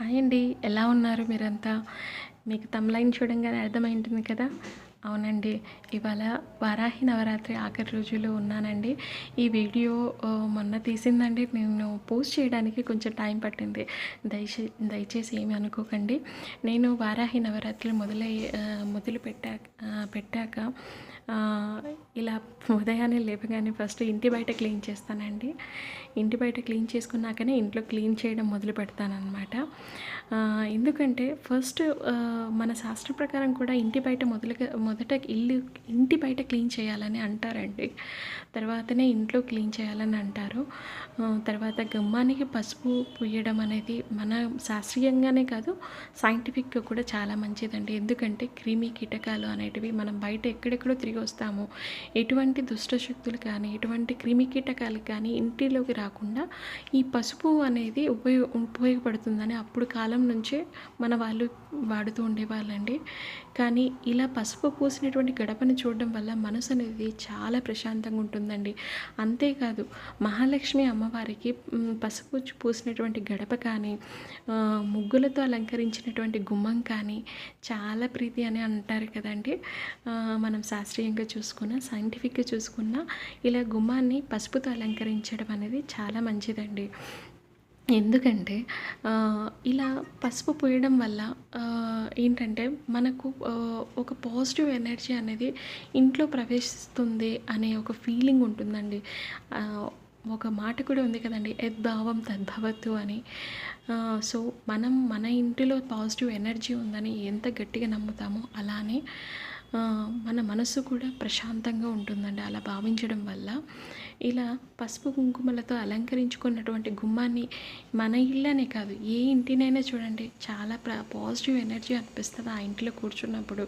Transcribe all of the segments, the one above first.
Hi అండి. ఎలా ఉన్నారు మీరంతా? మీకు తమ్లైన్ చూడంగానే అర్థమైంటుంది కదా? అవునండి. ఇవాళ వారాహి నవరాత్రి ఆఖరి రోజులో ఉన్నానండి. ఈ వీడియో మొన్న తీసిందండి. నేను పోస్ట్ చేయడానికి కొంచెం టైం పట్టింది. దయచే దయచేసి ఏమి అనుకోకండి. నేను వారాహి నవరాత్రులు మొదలై మొదలు పెట్టాక పెట్టాక ఇలా ఉదయాన్నే లేపగానే ఫస్ట్ ఇంటి బయట క్లీన్ చేస్తానండి. ఇంటి బయట క్లీన్ చేసుకున్నాకనే ఇంట్లో క్లీన్ చేయడం మొదలు పెడతానమాట ఎందుకంటే ఫస్ట్ మన శాస్త్ర ప్రకారం కూడా ఇంటి బయట మొదలు మొదట ఇల్లు ఇంటి బయట క్లీన్ చేయాలని అంటారండి. తర్వాతనే ఇంట్లో క్లీన్ చేయాలని అంటారు. తర్వాత గమ్మానికి పసుపు పూయడం అనేది మన శాస్త్రీయంగానే కాదు సైంటిఫిక్గా కూడా చాలా మంచిదండి. ఎందుకంటే క్రిమి కీటకాలు అనేటివి మనం బయట ఎక్కడెక్కడో తిరిగి వస్తాము. ఎటువంటి దుష్ట శక్తులు కానీ ఎటువంటి క్రిమికీటకాలు కానీ ఇంటిలోకి రాకుండా ఈ పసుపు అనేది ఉపయోగ ఉపయోగపడుతుందని అప్పుడు కాలం నుంచే మన వాళ్ళు వాడుతూ ఉండేవాళ్ళండి. కానీ ఇలా పసుపు పూసినటువంటి గడపను చూడడం వల్ల మనసు అనేది చాలా ప్రశాంతంగా ఉంటుందండి. అంతేకాదు మహాలక్ష్మి అమ్మవారికి పసుపు పూసినటువంటి గడప కానీ ముగ్గులతో అలంకరించినటువంటి గుమ్మం కానీ చాలా ప్రీతి అని అంటారు కదండి. మనం శాస్త్రీయంగా చూసుకున్న సైంటిఫిక్ సైంటిఫిక్గా చూసుకున్న ఇలా గుమ్మాన్ని పసుపుతో అలంకరించడం అనేది చాలా మంచిదండి. ఎందుకంటే ఇలా పసుపు పూయడం వల్ల ఏంటంటే మనకు ఒక పాజిటివ్ ఎనర్జీ అనేది ఇంట్లో ప్రవేశిస్తుంది అనే ఒక ఫీలింగ్ ఉంటుందండి. ఒక మాట కూడా ఉంది కదండి యద్భావం తద్భవత్తు అని. సో మనం మన ఇంటిలో పాజిటివ్ ఎనర్జీ ఉందని ఎంత గట్టిగా నమ్ముతామో అలానే మన మనసు కూడా ప్రశాంతంగా ఉంటుందండి అలా భావించడం వల్ల. ఇలా పసుపు కుంకుమలతో అలంకరించుకున్నటువంటి గుమ్మాన్ని మన ఇళ్ళనే కాదు ఏ ఇంటినైనా చూడండి చాలా పాజిటివ్ ఎనర్జీ అనిపిస్తుంది ఆ ఇంట్లో కూర్చున్నప్పుడు.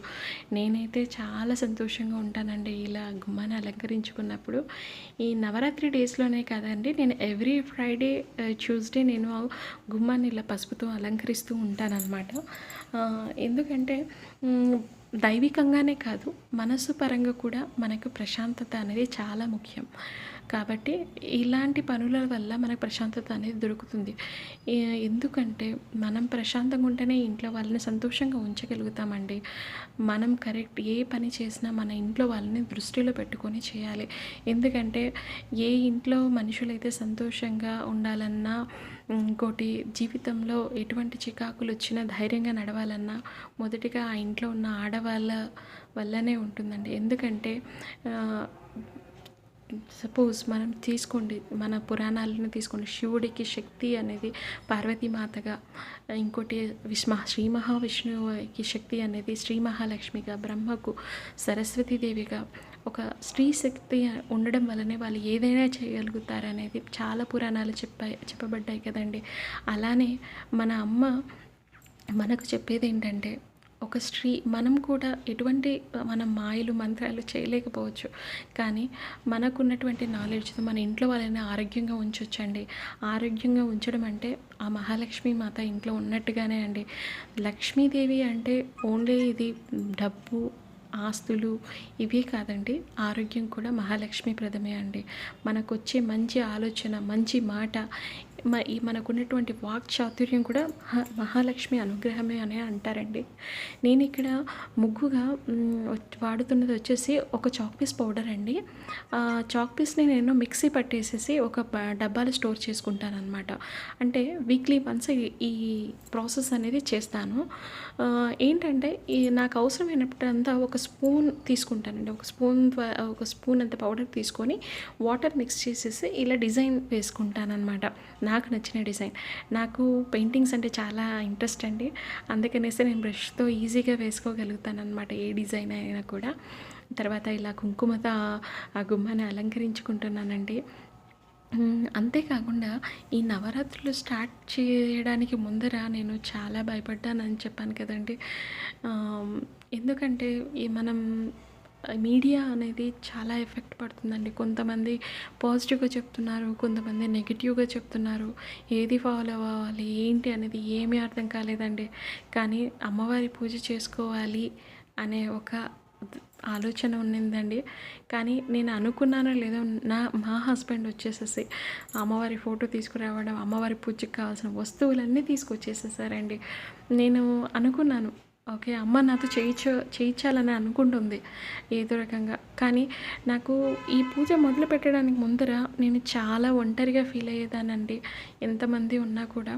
నేనైతే చాలా సంతోషంగా ఉంటానండి ఇలా గుమ్మాన్ని అలంకరించుకున్నప్పుడు. ఈ నవరాత్రి డేస్లోనే కాదండి నేను ఎవ్రీ ఫ్రైడే ట్యూస్డే నేను ఆ గుమ్మాన్ని ఇలా పసుపుతో అలంకరిస్తూ ఉంటానన్నమాట. ఎందుకంటే దైవికంగానే కాదు మనసు పరంగా కూడా మనకు ప్రశాంతత అనేది చాలా ముఖ్యం. కాబట్టి ఇలాంటి పనుల వల్ల మనకు ప్రశాంతత అనేది దొరుకుతుంది. ఎందుకంటే మనం ప్రశాంతంగా ఉంటేనే ఇంట్లో వాళ్ళని సంతోషంగా ఉంచగలుగుతామండి. మనం కరెక్ట్ ఏ పని చేసినా మన ఇంట్లో వాళ్ళని దృష్టిలో పెట్టుకొని చేయాలి. ఎందుకంటే ఏ ఇంట్లో మనుషులైతే సంతోషంగా ఉండాలన్నా ఇంకోటి జీవితంలో ఎటువంటి చికాకులు వచ్చినా ధైర్యంగా నడవాలన్నా మొదటిగా ఆ ఇంట్లో ఉన్న ఆడవాళ్ళ వల్లనే ఉంటుందండి. ఎందుకంటే సపోజ్ మనం తీసుకోండి మన పురాణాలను తీసుకోండి. శివుడికి శక్తి అనేది పార్వతీమాతగా ఇంకోటి విష్మ శ్రీ మహావిష్ణువుకి శక్తి అనేది శ్రీ మహాలక్ష్మిగా బ్రహ్మకు సరస్వతీదేవిగా ఒక స్త్రీ శక్తి ఉండడం వల్లనే వాళ్ళు ఏదైనా చేయగలుగుతారనేది చాలా పురాణాలు చెప్పాయి చెప్పబడ్డాయి కదండి. అలానే మన అమ్మ మనకు చెప్పేది ఏంటంటే ఒక స్త్రీ మనం కూడా ఎటువంటి మన మాయలు మంత్రాలు చేయలేకపోవచ్చు. కానీ మనకున్నటువంటి నాలెడ్జ్తో మన ఇంట్లో వాళ్ళని ఆరోగ్యంగా ఉంచొచ్చండి. ఆరోగ్యంగా ఉంచడం అంటే ఆ మహాలక్ష్మి మాత ఇంట్లో ఉన్నట్టుగానే అండి. లక్ష్మీదేవి అంటే ఓన్లీ ఇది డబ్బు ఆస్తులు ఇవే కాదండి. ఆరోగ్యం కూడా మహాలక్ష్మి ప్రదమే అండి. మనకు వచ్చే మంచి ఆలోచన మంచి మాట ఈ మనకున్నటువంటి వాక్ చాతుర్యం కూడా మహా- మహాలక్ష్మి అనుగ్రహమే అని అంటారండి. నేను ఇక్కడ ముగ్గుగా వాడుతున్నది వచ్చేసి ఒక చాక్ పీస్ పౌడర్ అండి. ఆ చాక్ పీస్ని నేను మిక్సీ పట్టేసేసి ఒక డబ్బాలు డబ్బాలో స్టోర్ చేసుకుంటాను అనమాట అంటే వీక్లీ వన్స్ ఈ ప్రాసెస్ అనేది చేస్తాను. ఏంటంటే ఈ నాకు అవసరమైనప్పుడంతా ఒక స్పూన్ తీసుకుంటానండి. ఒక స్పూన్ ఒక స్పూన్ అంత పౌడర్ తీసుకొని వాటర్ మిక్స్ చేసేసి ఇలా డిజైన్ వేసుకుంటాను అనమాట నాకు నచ్చిన డిజైన్. నాకు పెయింటింగ్స్ అంటే చాలా ఇంట్రెస్ట్ అండి. అందుకనేసి నేను బ్రష్తో ఈజీగా వేసుకోగలుగుతాను అనమాట ఏ డిజైన్ అయినా కూడా. తర్వాత ఇలా కుంకుమతో ఆ- గుమ్మాన్ని అలంకరించుకుంటున్నానండి. అంతేకాకుండా ఈ నవరాత్రులు స్టార్ట్ చేయడానికి ముందర నేను చాలా భయపడ్డానని చెప్పాను కదండి. ఎందుకంటే ఈ మనం మీడియా అనేది చాలా ఎఫెక్ట్ పడుతుందండి. కొంతమంది పాజిటివ్గా చెప్తున్నారు కొంతమంది నెగిటివ్గా చెప్తున్నారు. ఏది ఫాలో అవ్వాలి ఏంటి అనేది ఏమీ అర్థం కాలేదండి. కానీ అమ్మవారి పూజ చేసుకోవాలి అనే ఒక ఆలోచన ఉన్నిందండి. కానీ నేను అనుకున్నానో లేదో నా మా హస్బెండ్ వచ్చేసేసి అమ్మవారి ఫోటో తీసుకురావడం అమ్మవారి పూజకి కావాల్సిన వస్తువులన్నీ తీసుకొచ్చేసేసారండి. నేను అనుకున్నాను ఓకే అమ్మ నాతో చేయించ చేయించాలని అనుకుంటుంది ఏదో రకంగా. కానీ నాకు ఈ పూజ మొదలు పెట్టడానికి ముందర నేను చాలా ఒంటరిగా ఫీల్ అయ్యేదానండి ఎంతమంది ఉన్నా కూడా.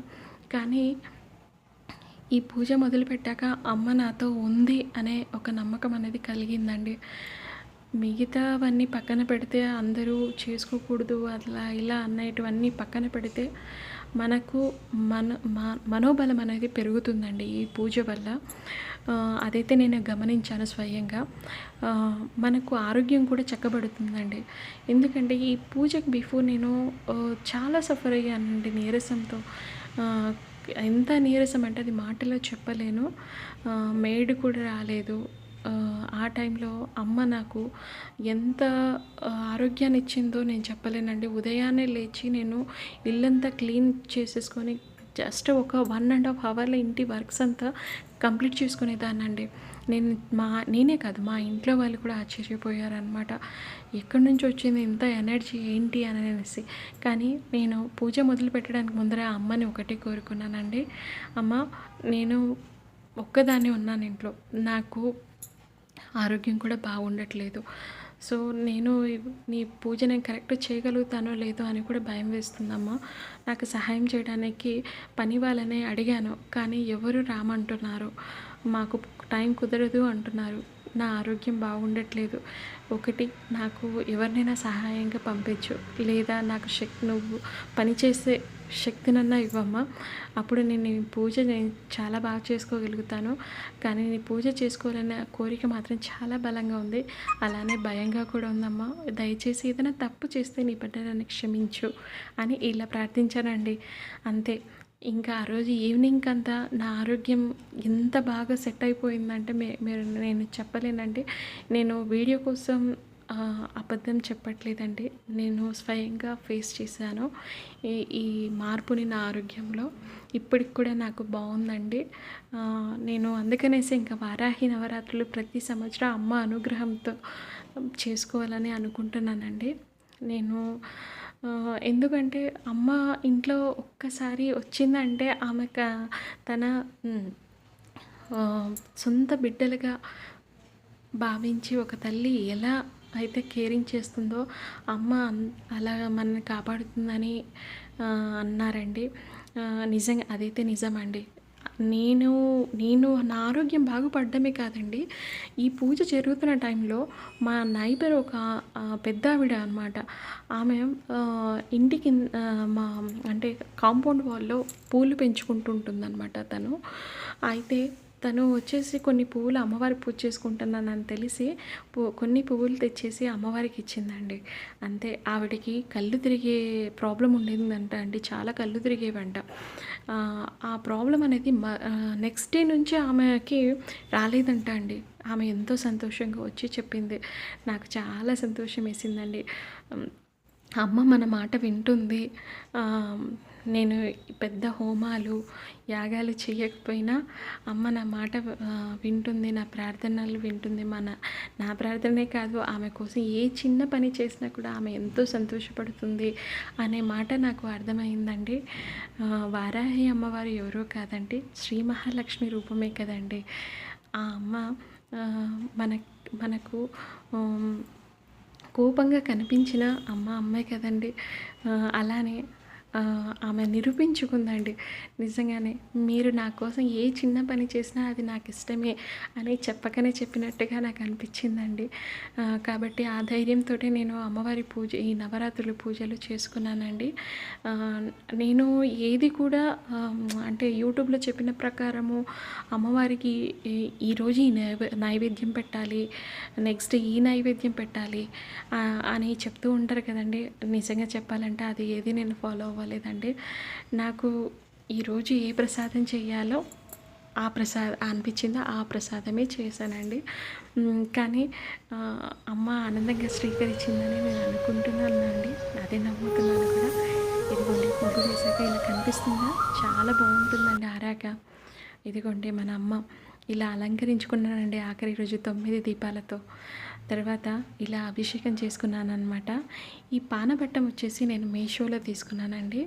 కానీ ఈ పూజ మొదలుపెట్టాక అమ్మ నాతో ఉంది అనే ఒక నమ్మకం అనేది కలిగిందండి. మిగతావన్నీ పక్కన పెడితే అందరూ చేసుకోకూడదు అలా ఇలా అన్నటివన్నీ పక్కన పెడితే మనకు మన మనోబలం అనేది పెరుగుతుందండి ఈ పూజ వల్ల. అదైతే నేను గమనించాను స్వయంగా. మనకు ఆరోగ్యం కూడా చక్కబడుతుందండి. ఎందుకంటే ఈ పూజకు బిఫోర్ నేను చాలా సఫర్ అయ్యానండి నీరసంతో. ఎంత నీరసం అంటే అది మాటలో చెప్పలేను. మేడు మేడ్ కూడా రాలేదు. ఆ, టైంలో అమ్మ నాకు ఎంత ఆరోగ్యాన్ని ఇచ్చిందో నేను చెప్పలేనండి. ఉదయాన్నే లేచి నేను ఇల్లంతా క్లీన్ చేసేసుకొని జస్ట్ ఒక వన్ అండ్ హాఫ్ అవర్లో ఇంటి వర్క్స్ అంతా కంప్లీట్ చేసుకునేదాన్నండి. నేను మా నేనే కాదు మా ఇంట్లో వాళ్ళు కూడా ఆశ్చర్యపోయారనమాట ఎక్కడి నుంచి వచ్చింది ఇంత ఎనర్జీ ఏంటి అని అనేసి. కానీ నేను పూజ మొదలు పెట్టడానికి ముందర అమ్మని ఒకటే కోరుకున్నానండి. అమ్మ నేను ఒక్కదాన్ని ఉన్నాను ఇంట్లో. నాకు ఆరోగ్యం కూడా బాగుండట్లేదు. సో నేను నీ పూజ నేను కరెక్ట్ చేయగలుగుతానో లేదో అని కూడా భయం వేస్తుందమ్మా. నాకు సహాయం చేయడానికి పని వాళ్ళనే అడిగాను. కానీ ఎవరు రామంటున్నారు? మాకు టైం కుదరదు అంటున్నారు. నా ఆరోగ్యం బాగుండట్లేదు. ఒకటి నాకు ఎవరినైనా సహాయంగా పంపించు. లేదా నాకు శక్తి నువ్వు పనిచేసే శక్తినన్నా ఇవ్వమ్మా. అప్పుడు నేను పూజ నేను చాలా బాగా చేసుకోగలుగుతాను. కానీ నీ పూజ చేసుకోవాలనే కోరిక మాత్రం చాలా బలంగా ఉంది. అలానే భయంగా కూడా ఉందమ్మా. దయచేసి ఏదైనా తప్పు చేస్తే నీ బిడ్డలను క్షమించు అని ఇలా ప్రార్థించానండి. అంతే. ఇంకా ఆ రోజు ఈవినింగ్ అంతా నా ఆరోగ్యం ఎంత బాగా సెట్ అయిపోయిందంటే మే మీరు నేను చెప్పలేనండి. నేను వీడియో కోసం అబద్ధం చెప్పట్లేదండి. నేను స్వయంగా ఫేస్ చేశాను. ఈ ఈ మార్పుని నా ఆరోగ్యంలో ఇప్పటికి కూడా నాకు బాగుందండి. నేను అందుకనేసి ఇంకా వారాహి నవరాత్రులు ప్రతి సంవత్సరం అమ్మ అనుగ్రహంతో చేసుకోవాలని అనుకుంటున్నానండి. నేను ఎందుకంటే అమ్మ ఇంట్లో ఒక్కసారి వచ్చిందంటే ఆమె తన సొంత బిడ్డలుగా భావించి ఒక తల్లి ఎలా అయితే కేరింగ్ చేస్తుందో అమ్మ అలా మనల్ని కాపాడుతుందని అన్నారండి. నిజంగా అదైతే నిజమండి. నేను నేను నా ఆరోగ్యం బాగుపడడమే కాదండి. ఈ పూజ జరుగుతున్న టైంలో మా నైబర్ ఒక పెద్ద ఆవిడ అనమాట ఆమె ఇంటి ఇంటికి మా అంటే కాంపౌండ్ వాల్లో పూలు పెంచుకుంటుంటుందన్నమాట తను. అయితే తను వచ్చేసి కొన్ని పువ్వులు అమ్మవారి పూజ చేసుకుంటున్నానని తెలిసి కొన్ని పువ్వులు తెచ్చేసి అమ్మవారికి ఇచ్చిందండి. అంతే ఆవిడకి కళ్ళు తిరిగే ప్రాబ్లం ఉండేదంట అండి చాలా కళ్ళు తిరిగేవంట. ఆ, ప్రాబ్లం అనేది నెక్స్ట్ డే నుంచి ఆమెకి రాలేదంట అండి. ఆమె ఎంతో సంతోషంగా వచ్చి చెప్పింది. నాకు చాలా సంతోషం వేసిందండి. అమ్మ మన మాట వింటుంది. నేను పెద్ద హోమాలు యాగాలు చేయకపోయినా అమ్మ నా మాట వింటుంది నా ప్రార్థనలు వింటుంది. మన నా ప్రార్థనే కాదు ఆమె కోసం ఏ చిన్న పని చేసినా కూడా ఆమె ఎంతో సంతోషపడుతుంది అనే మాట నాకు అర్థమైందండి. వారాహి అమ్మవారు ఎవరో కాదండి శ్రీ మహాలక్ష్మి రూపమే కదండి. ఆ అమ్మ మన మనకు కోపంగా కనిపించిన అమ్మ అమ్మాయి కదండి. అలానే ఆమె నిరూపించుకుందండి. నిజంగానే మీరు నా కోసం ఏ చిన్న పని చేసినా అది నాకు ఇష్టమే అని చెప్పకనే చెప్పినట్టుగా నాకు అనిపించిందండి కాబట్టి ఆ ధైర్యంతో నేను అమ్మవారి పూజ ఈ నవరాత్రుల పూజలు చేసుకున్నానండి. నేను ఏది కూడా అంటే యూట్యూబ్లో చెప్పిన ప్రకారము అమ్మవారికి ఈరోజు ఈ నైవే నైవేద్యం పెట్టాలి నెక్స్ట్ ఈ నైవేద్యం పెట్టాలి అని చెప్తూ ఉంటారు కదండి. నిజంగా చెప్పాలంటే అది ఏది నేను ఫాలో అవ్వలేదండి నాకు ఈరోజు ఏ ప్రసాదం చేయాలో ఆ ప్రసాదం అనిపించిందో ఆ ప్రసాదమే చేశానండి. కానీ అమ్మ ఆనందంగా స్వీకరించిందని నేను అనుకుంటున్నానండి అదే నమ్ముతున్నాను కూడా. ఇదిగోండి ముగ్గు వేసాక ఇలా కనిపిస్తుందా? చాలా బాగుంటుందండి ఆరాక. ఇదిగోండి మన అమ్మ ఇలా అలంకరించుకున్నానండి ఆఖరి రోజు తొమ్మిది దీపాలతో. తర్వాత ఇలా అభిషేకం చేసుకున్నాను అనమాట ఈ పానబట్టం వచ్చేసి నేను మీషోలో తీసుకున్నానండి.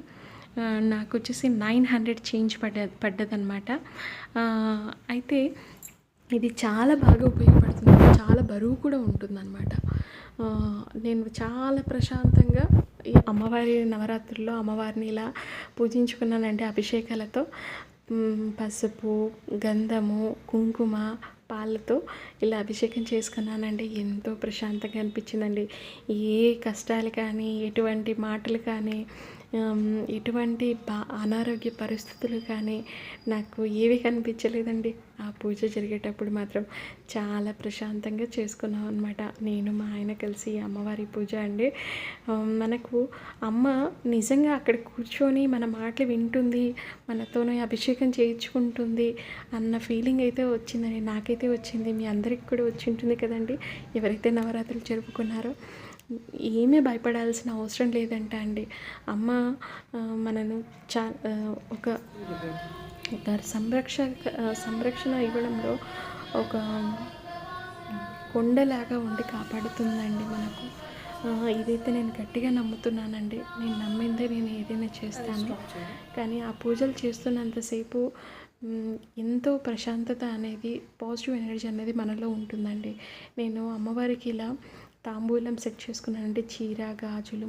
నాకు వచ్చేసి నైన్ హండ్రెడ్ చేంజ్ పడ్డ పడ్డదనమాట అయితే ఇది చాలా బాగా ఉపయోగపడుతుంది. చాలా బరువు కూడా ఉంటుందన్నమాట. నేను చాలా ప్రశాంతంగా ఈ అమ్మవారి నవరాత్రుల్లో అమ్మవారిని ఇలా పూజించుకున్నానండి అభిషేకాలతో. పసుపు గంధము కుంకుమ పాలతో ఇలా అభిషేకం చేసుకున్నానండి. ఎంతో ప్రశాంతంగా అనిపించిందండి. ఏ కష్టాలు కానీ ఎటువంటి మాటలు కానీ ఇటువంటి ఎటువంటి బా అనారోగ్య పరిస్థితులు కానీ నాకు ఏవి కనిపించలేదండి. ఆ పూజ జరిగేటప్పుడు మాత్రం చాలా ప్రశాంతంగా చేసుకున్నాం అనమాట నేను మా ఆయన కలిసి అమ్మవారి పూజ అండి. మనకు అమ్మ నిజంగా అక్కడ కూర్చొని మన మాటలు వింటుంది మనతోనే అభిషేకం చేయించుకుంటుంది అన్న ఫీలింగ్ అయితే వచ్చిందని నాకైతే వచ్చింది. మీ అందరికి కూడా వచ్చి ఉంటుంది కదండి. ఎవరైతే నవరాత్రులు జరుపుకున్నారో. ఏమీ భయపడాల్సిన అవసరం లేదంట అండి. అమ్మ మనను చా ఒక ఆ, సంరక్షణ ఇవ్వడంలో ఒక కొండలాగా ఉండి కాపాడుతుందండి మనకు. ఇదైతే నేను గట్టిగా నమ్ముతున్నానండి. నేను నమ్మిందే నేను ఏదైనా చేస్తాను. కానీ ఆ పూజలు చేస్తున్నంతసేపు ఎంతో ప్రశాంతత అనేది పాజిటివ్ ఎనర్జీ అనేది మనలో ఉంటుందండి. నేను అమ్మవారికి ఇలా తాంబూలం సెట్ చేసుకున్నానంటే చీర గాజులు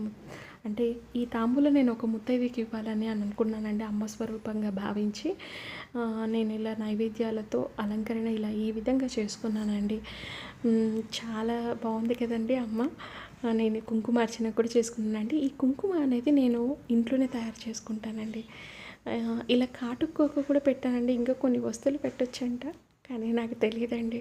అంటే ఈ తాంబూలం నేను ఒక ముత్తైదుకి ఇవ్వాలని అని అనుకున్నానండి అమ్మ స్వరూపంగా భావించి. నేను ఇలా నైవేద్యాలతో అలంకరణ ఇలా ఈ విధంగా చేసుకున్నానండి. చాలా బాగుంది కదండి అమ్మ. నేను కుంకుమ అర్చన కూడా చేసుకున్నానండి. ఈ కుంకుమ అనేది నేను ఇంట్లోనే తయారు చేసుకుంటానండి. ఇలా కాటుకోక కూడా పెట్టానండి. ఇంకా కొన్ని వస్తువులు పెట్టొచ్చంట కానీ నాకు తెలియదండి.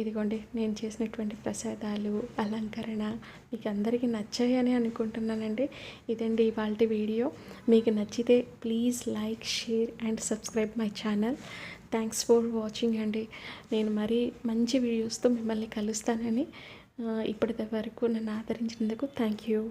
ఇదిగోండి నేను చేసినటువంటి ప్రసాదాలు అలంకరణ మీకు అందరికీ నచ్చాయని అనుకుంటున్నానండి. ఇదండి ఇవాళ వీడియో. మీకు నచ్చితే please like share and subscribe my channel. Thanks for watching అండి. నేను మరీ మంచి వీడియోస్తో మిమ్మల్ని కలుస్తానని ఇప్పటి వరకు నన్ను ఆదరించినందుకు థ్యాంక్ యూ.